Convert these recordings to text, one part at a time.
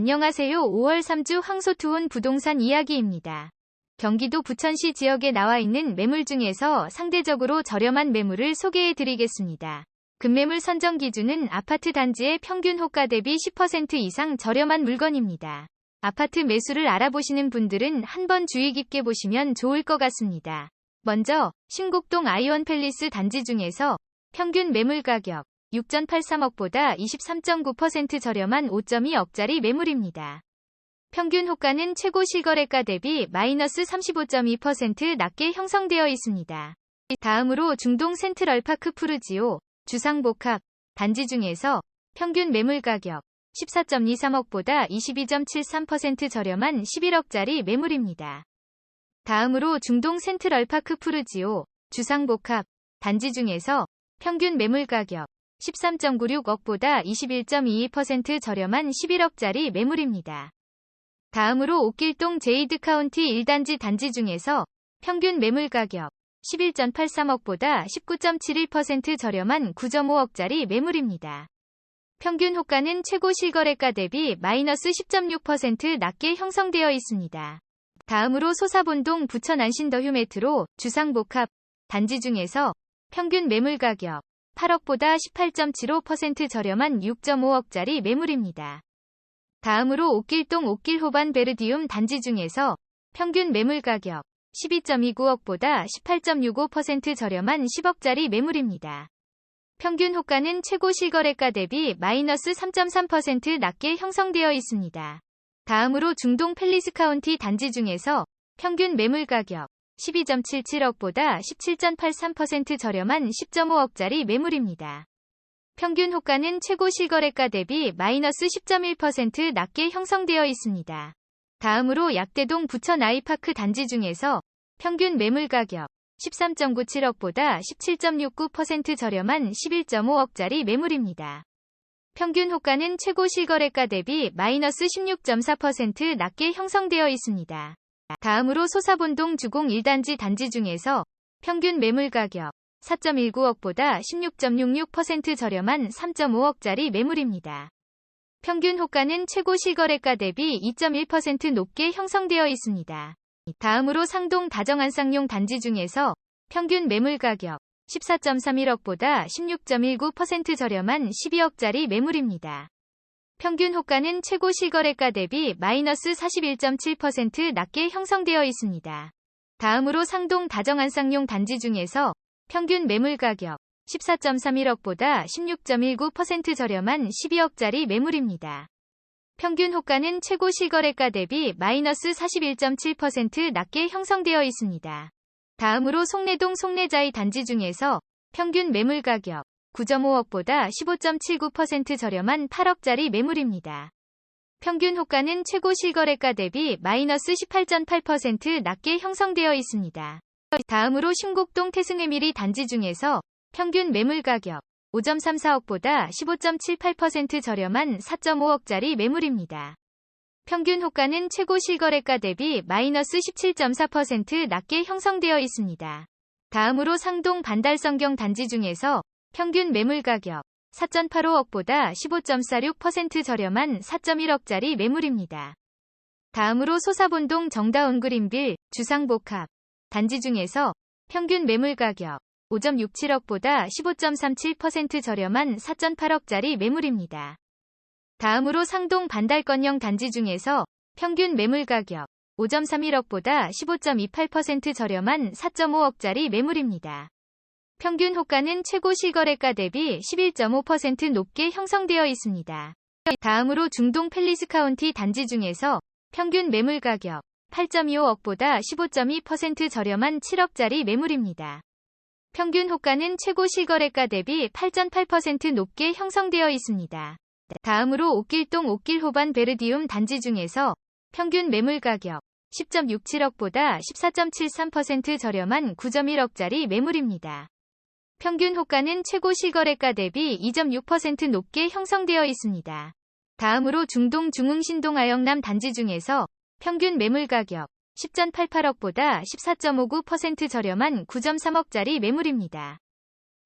안녕하세요. 5월 3주 항소투혼 부동산 이야기입니다. 경기도 부천시 지역에 나와 있는 매물 중에서 상대적으로 저렴한 매물을 소개해 드리겠습니다. 급매물 선정 기준은 아파트 단지의 평균 호가 대비 10% 이상 저렴한 물건입니다. 아파트 매수를 알아보시는 분들은 한번 주의 깊게 보시면 좋을 것 같습니다. 먼저 신곡동 아이원 팰리스 단지 중에서 평균 매물 가격 6.83억보다 23.9% 저렴한 5.2억짜리 매물입니다. 평균 호가는 최고 실거래가 대비 마이너스 35.2% 낮게 형성되어 있습니다. 다음으로 중동 센트럴 파크 푸르지오 주상복합 단지 중에서 평균 매물 가격 14.23억보다 22.73% 저렴한 11억짜리 매물입니다. 다음으로 중동 센트럴 파크 푸르지오 주상복합 단지 중에서 평균 매물 가격 13.96억보다 21.22% 저렴한 11억짜리 매물입니다. 다음으로 옥길동 제이드 카운티 1단지 단지 중에서 평균 매물 가격 11.83억보다 19.71% 저렴한 9.5억짜리 매물입니다. 평균 호가는 최고 실거래가 대비 마이너스 10.6% 낮게 형성되어 있습니다. 다음으로 소사본동 부천 안신더 휴 메트로 주상복합 단지 중에서 평균 매물 가격 8억보다 18.75% 저렴한 6.5억짜리 매물입니다. 다음으로 옥길동 옥길호반 베르디움 단지 중에서 평균 매물 가격 12.29억보다 18.65% 저렴한 10억짜리 매물입니다. 평균 호가는 최고 실거래가 대비 마이너스 3.3% 낮게 형성되어 있습니다. 다음으로 중동 팰리스 카운티 단지 중에서 평균 매물 가격 12.77억보다 17.83% 저렴한 10.5억짜리 매물입니다. 평균 호가는 최고 실거래가 대비 마이너스 10.1% 낮게 형성되어 있습니다. 다음으로 약대동 부천 아이파크 단지 중에서 평균 매물 가격 13.97억보다 17.69% 저렴한 11.5억짜리 매물입니다. 평균 호가는 최고 실거래가 대비 마이너스 16.4% 낮게 형성되어 있습니다. 다음으로 소사본동 주공 1단지 단지 중에서 평균 매물 가격 4.19억보다 16.66% 저렴한 3.5억짜리 매물입니다. 평균 호가는 최고 실거래가 대비 2.1% 높게 형성되어 있습니다. 다음으로 상동 다정한쌍용 단지 중에서 평균 매물 가격 14.31억보다 16.19% 저렴한 12억짜리 매물입니다. 평균 호가는 최고 실거래가 대비 마이너스 41.7% 낮게 형성되어 있습니다. 다음으로 상동 다정한쌍용 단지 중에서 평균 매물 가격 14.31억보다 16.19% 저렴한 12억짜리 매물입니다. 평균 호가는 최고 실거래가 대비 마이너스 41.7% 낮게 형성되어 있습니다. 다음으로 송내동 송내자이 단지 중에서 평균 매물 가격 9.5억보다 15.79% 저렴한 8억짜리 매물입니다. 평균 호가는 최고 실거래가 대비 마이너스 18.8% 낮게 형성되어 있습니다. 다음으로 신곡동 태승에미리 단지 중에서 평균 매물 가격 5.34억보다 15.78% 저렴한 4.5억짜리 매물입니다. 평균 호가는 최고 실거래가 대비 마이너스 17.4% 낮게 형성되어 있습니다. 다음으로 상동 반달성경 단지 중에서 평균 매물 가격 4.85억보다 15.46% 저렴한 4.1억짜리 매물입니다. 다음으로 소사본동 정다운 그린빌 주상복합 단지 중에서 평균 매물 가격 5.67억보다 15.37% 저렴한 4.8억짜리 매물입니다. 다음으로 상동 반달건영 단지 중에서 평균 매물 가격 5.31억보다 15.28% 저렴한 4.5억짜리 매물입니다. 평균 호가는 최고 실거래가 대비 11.5% 높게 형성되어 있습니다. 다음으로 중동 팰리스 카운티 단지 중에서 평균 매물 가격 8.25억보다 15.2% 저렴한 7억짜리 매물입니다. 평균 호가는 최고 실거래가 대비 8.8% 높게 형성되어 있습니다. 다음으로 옥길동 옥길호반 베르디움 단지 중에서 평균 매물 가격 10.67억보다 14.73% 저렴한 9.1억짜리 매물입니다. 평균 호가는 최고 실거래가 대비 2.6% 높게 형성되어 있습니다. 다음으로 중동 중흥 신동 아영남 단지 중에서 평균 매물 가격 10.88억보다 14.59% 저렴한 9.3억짜리 매물입니다.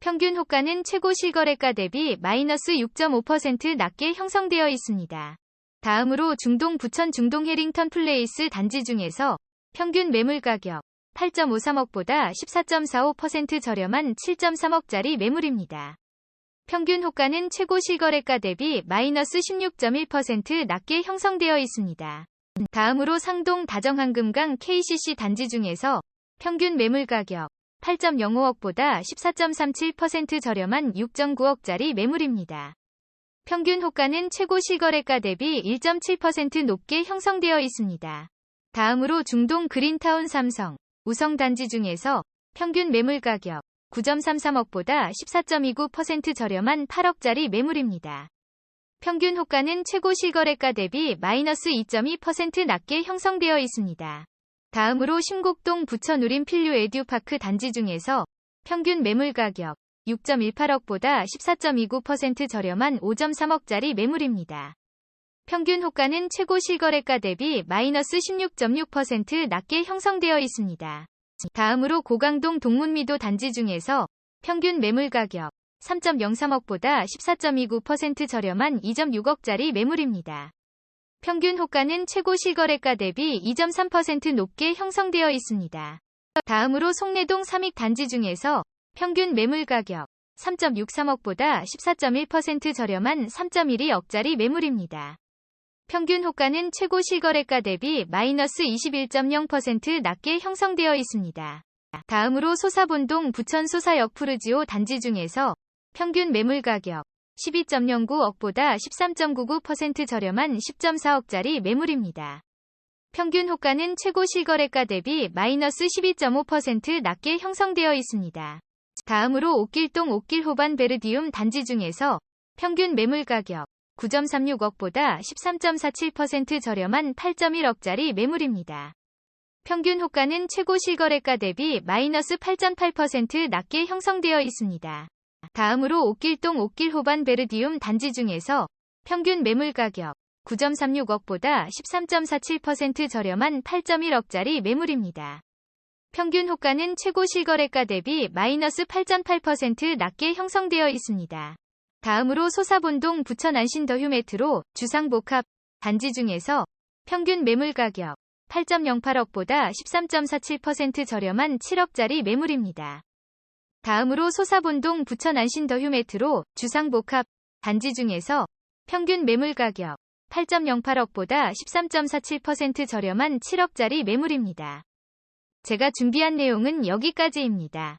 평균 호가는 최고 실거래가 대비 마이너스 6.5% 낮게 형성되어 있습니다. 다음으로 중동 부천 중동 해링턴 플레이스 단지 중에서 평균 매물 가격 8.53억보다 14.45% 저렴한 7.3억짜리 매물입니다. 평균 호가는 최고 실거래가 대비 마이너스 16.1% 낮게 형성되어 있습니다. 다음으로 상동 다정한금강 KCC 단지 중에서 평균 매물 가격 8.05억보다 14.37% 저렴한 6.9억짜리 매물입니다. 평균 호가는 최고 실거래가 대비 1.7% 높게 형성되어 있습니다. 다음으로 중동 그린타운 삼성, 우성 단지 중에서 평균 매물 가격 9.33억보다 14.29% 저렴한 8억짜리 매물입니다. 평균 호가는 최고 실거래가 대비 마이너스 2.2% 낮게 형성되어 있습니다. 다음으로 신곡동 부천우림 필류 에듀파크 단지 중에서 평균 매물 가격 6.18억보다 14.29% 저렴한 5.3억짜리 매물입니다. 평균 호가는 최고 실거래가 대비 마이너스 16.6% 낮게 형성되어 있습니다. 다음으로 고강동 동문미도 단지 중에서 평균 매물 가격 3.03억보다 14.29% 저렴한 2.6억짜리 매물입니다. 평균 호가는 최고 실거래가 대비 2.3% 높게 형성되어 있습니다. 다음으로 송내동 삼익 단지 중에서 평균 매물 가격 3.63억보다 14.1% 저렴한 3.12억짜리 매물입니다. 평균 호가는 최고 실거래가 대비 마이너스 21.0% 낮게 형성되어 있습니다. 다음으로 소사본동 부천 소사역 푸르지오 단지 중에서 평균 매물 가격 12.09억보다 13.99% 저렴한 10.4억짜리 매물입니다. 평균 호가는 최고 실거래가 대비 마이너스 12.5% 낮게 형성되어 있습니다. 다음으로 옥길동 옥길 호반 베르디움 단지 중에서 평균 매물 가격 9.36억보다 13.47% 저렴한 8.1억짜리 매물입니다. 평균 호가는 최고 실거래가 대비 마이너스 8.8% 낮게 형성되어 있습니다. 다음으로 옥길동 옥길호반 베르디움 단지 중에서 평균 매물 가격 9.36억보다 13.47% 저렴한 8.1억짜리 매물입니다. 평균 호가는 최고 실거래가 대비 마이너스 8.8% 낮게 형성되어 있습니다. 다음으로 소사본동 부천 안신더 휴 메트로 주상복합 단지 중에서 평균 매물 가격 8.08억보다 13.47% 저렴한 7억짜리 매물입니다. 다음으로 소사본동 부천 안신더 휴 메트로 주상복합 단지 중에서 평균 매물 가격 8.08억보다 13.47% 저렴한 7억짜리 매물입니다. 제가 준비한 내용은 여기까지입니다.